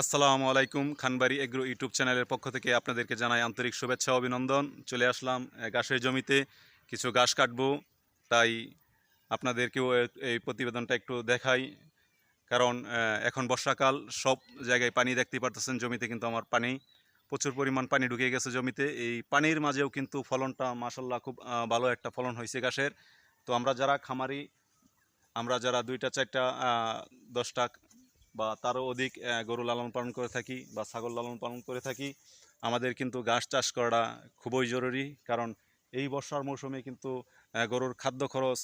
আসসালামু আলাইকুম, Khanbari agro YouTube চ্যানেলের পক্ষ থেকে আপনাদেরকে জানাই আন্তরিক শুভেচ্ছা, অভিনন্দন। চলে আসলাম ঘাসের জমিতে কিছু ঘাস কাটবো। তাই আপনাদেরকেও এই প্রতিবেদনটা একটু দেখাই। কারণ এখন বর্ষাকাল, সব জায়গায় পানি দেখতে পারতেছেন, জমিতে কিন্তু আমার পানি, প্রচুর পরিমাণ পানি ঢুকে গেছে জমিতে। এই পানির মাঝেও কিন্তু ফলনটা মাসাল্লাহ খুব ভালো একটা ফলন হয়েছে ঘাসের। তো আমরা যারা খামারি, আমরা যারা দুইটা, চারটা দশটা বা তারও অধিক গরু লালন পালন করে থাকি বা ছাগল লালন পালন করে থাকি, আমাদের কিন্তু ঘাস চাষ করাটা খুবই জরুরি। কারণ এই বর্ষার মৌসুমে কিন্তু গরুর খাদ্য খরচ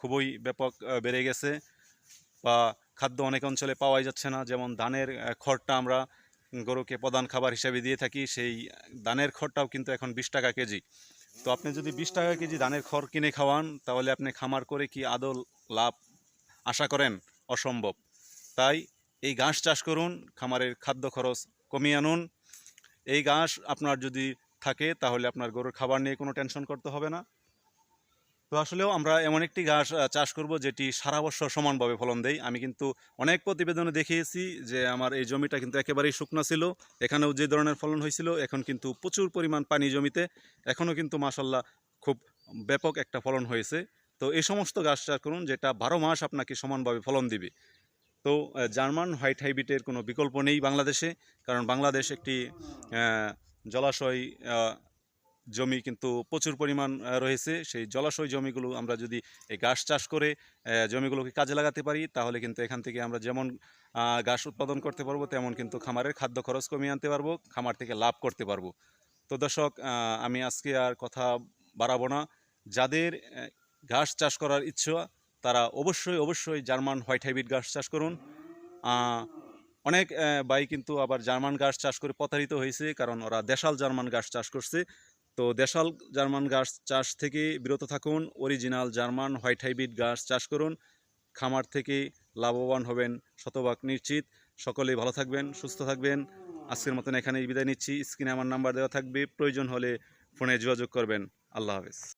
খুবই ব্যাপক বেড়ে গেছে বা খাদ্য অনেক অঞ্চলে পাওয়াই যাচ্ছে না। যেমন ধানের খড়টা আমরা গরুকে প্রধান খাবার হিসাবে দিয়ে থাকি, সেই ধানের খড়টাও কিন্তু এখন বিশ টাকা কেজি। তো আপনি যদি বিশ টাকা কেজি ধানের খড় কিনে খাওয়ান, তাহলে আপনি খামার করে কি আদৌ লাভ আশা করেন? অসম্ভব। তাই এই ঘাস চাষ করুন, খামারের খাদ্য খরচ কমিয়ে আনুন। এই ঘাস আপনার যদি থাকে, তাহলে আপনার গরুর খাবার নিয়ে কোনো টেনশন করতে হবে না। তো আসলেও আমরা এমন একটি ঘাস চাষ করব যেটি সারা বছর সমানভাবে ফলন দেয়। আমি কিন্তু অনেক প্রতিবেদনে দেখিয়েছি যে আমার এই জমিটা কিন্তু একেবারেই শুকনো ছিল। এখানেও যে ধরনের ফলন হয়েছিল, এখন কিন্তু প্রচুর পরিমাণ পানি জমিতে। এখনও কিন্তু মাসাল্লাহ খুব ব্যাপক একটা ফলন হয়েছে। তো এই সমস্ত গাছ চাষ করুন, যেটা বারো মাস আপনাকে সমানভাবে ফলন দিবে। তো জার্মান হোয়াইট হাইব্রিডের কোনো বিকল্প নেই বাংলাদেশে, কারণ বাংলাদেশ একটি জলাশয় জমি কিন্তু প্রচুর পরিমাণ রয়েছে। সেই জলাশয় জমিগুলো আমরা যদি এই ঘাস চাষ করে জমিগুলোকে কাজে লাগাতে পারি, তাহলে কিন্তু এখান থেকে আমরা যেমন ঘাস উৎপাদন করতে পারব, তেমন কিন্তু খামারের খাদ্য খরচ কমিয়ে আনতে পারব, খামার থেকে লাভ করতে পারব। তো দর্শক আমি আজকে আর কথা বাড়াবো না। যাদের ঘাস চাষ করার ইচ্ছা তারা অবশ্যই অবশ্যই জার্মান হোয়াইট হাইব্রিড গাছ চাষ করুন। অনেক ভাই কিন্তু আবার জার্মান ঘাস চাষ করে প্রতারিত হয়েছে, কারণ ওরা দেশাল জার্মান গাছ চাষ করছে। তো দেশাল জার্মান ঘাস চাষ থেকে বিরত থাকুন, অরিজিনাল জার্মান হোয়াইট হাইব্রিড গাছ চাষ করুন। খামার থেকে লাভবান হবেন শতভাগ নিশ্চিত। সকলেই ভালো থাকবেন, সুস্থ থাকবেন। আজকের মতন এখানেই বিদায় নিচ্ছি। স্ক্রিনে আমার নাম্বার দেওয়া থাকবে। প্রয়োজন হলে ফোনে যোগাযোগ করবেন। আল্লাহ হাফেজ।